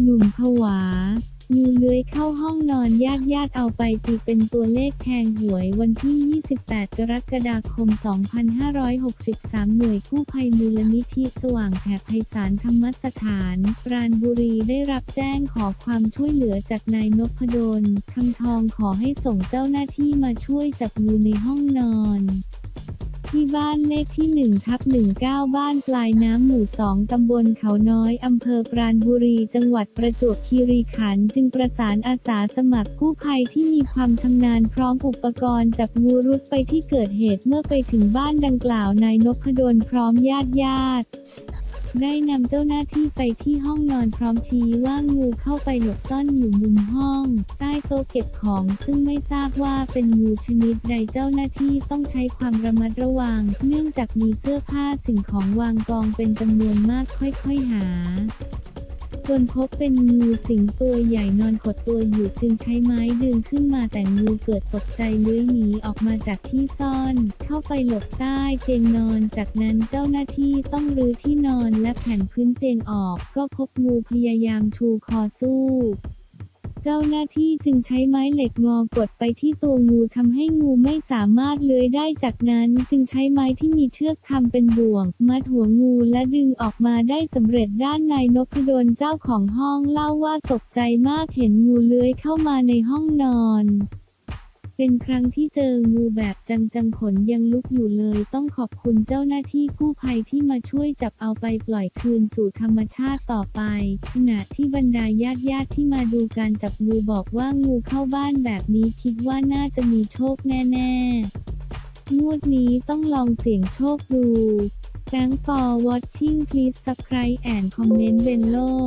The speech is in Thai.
หนุ่มผวางูเลื้อยเข้าห้องนอนญาติญาติเอาไปตีเป็นตัวเลขแทงหวยวันที่ 28 กรกฎาคม 2563 หน่วยกู้ภัยมูลนิธิสว่างแผ่ไพศาลธรรมสถาน ปราณบุรีได้รับแจ้งขอความช่วยเหลือจากนายนพดลคำทองขอให้ส่งเจ้าหน้าที่มาช่วยจับงูในห้องนอน ที่บ้านเลขที่1ทับ19 บ้านปลายน้ำหมู่2ตำบลเขาน้อยอำเภอปราณบุรี จังหวัดประจวบคีรีขันธ์จึงประสานอาสาสมัครกู้ภัยที่มีความชำนาญพร้อมอุปกรณ์จับงูรุดไปที่เกิดเหตุเมื่อไปถึงบ้านดังกล่าวนายนพดลพร้อมญาติญาติ ได้นำเจ้าหน้าที่ไปที่ห้องนอนพร้อมชี้ว่างูเข้าไปหลบซ่อนอยู่มุมห้อง ใต้โต๊ะเก็บของซึ่งไม่ทราบว่าเป็นงูชนิดใดเจ้าหน้าที่ต้องใช้ความระมัดระวัง เนื่องจากมีเสื้อผ้าสิ่งของวางกองเป็นจำนวนมากค่อยๆหา จนพบเป็นงูสิงตัวใหญ่นอนขดตัวอยู่จึงใช้ไม้ดึงขึ้นมาแต่งูเกิดตกใจเลื้อยหนีออกมาจากที่ซ่อน เข้าไปหลบใต้เตียงนอน จากนั้นเจ้าหน้าที่ต้องรื้อที่นอนและแผ่นพื้นเตียงออก ก็พบงูพยายามชูคอสู้ เจ้าหน้าที่จึงใช้ไม้เหล็กงอกดไปที่ตัวงูทำให้งูไม่สามารถเลื้อยได้จากนั้นจึงใช้ไม้ที่มีเชือกทำเป็นบ่วง มัดหัวงูและดึงออกมาได้สำเร็จด้านในนพดลเจ้าของห้องเล่าว่าตกใจมากเห็นงูเลื้อยเข้ามาในห้องนอน เป็นครั้งที่เจองูแบบจังๆขนยังลุกอยู่เลย ต้องขอบคุณเจ้าหน้าที่กู้ภัยที่มาช่วยจับเอาไปปล่อยคืนสู่ธรรมชาติต่อไป ขณะที่บรรดาญาติญาติที่มาดูการจับงูบอกว่างูเข้าบ้านแบบนี้คิดว่าน่าจะมีโชคแน่ ๆ งวดนี้ต้องลองเสี่ยงโชคดู Thanks for watching please subscribe and comment below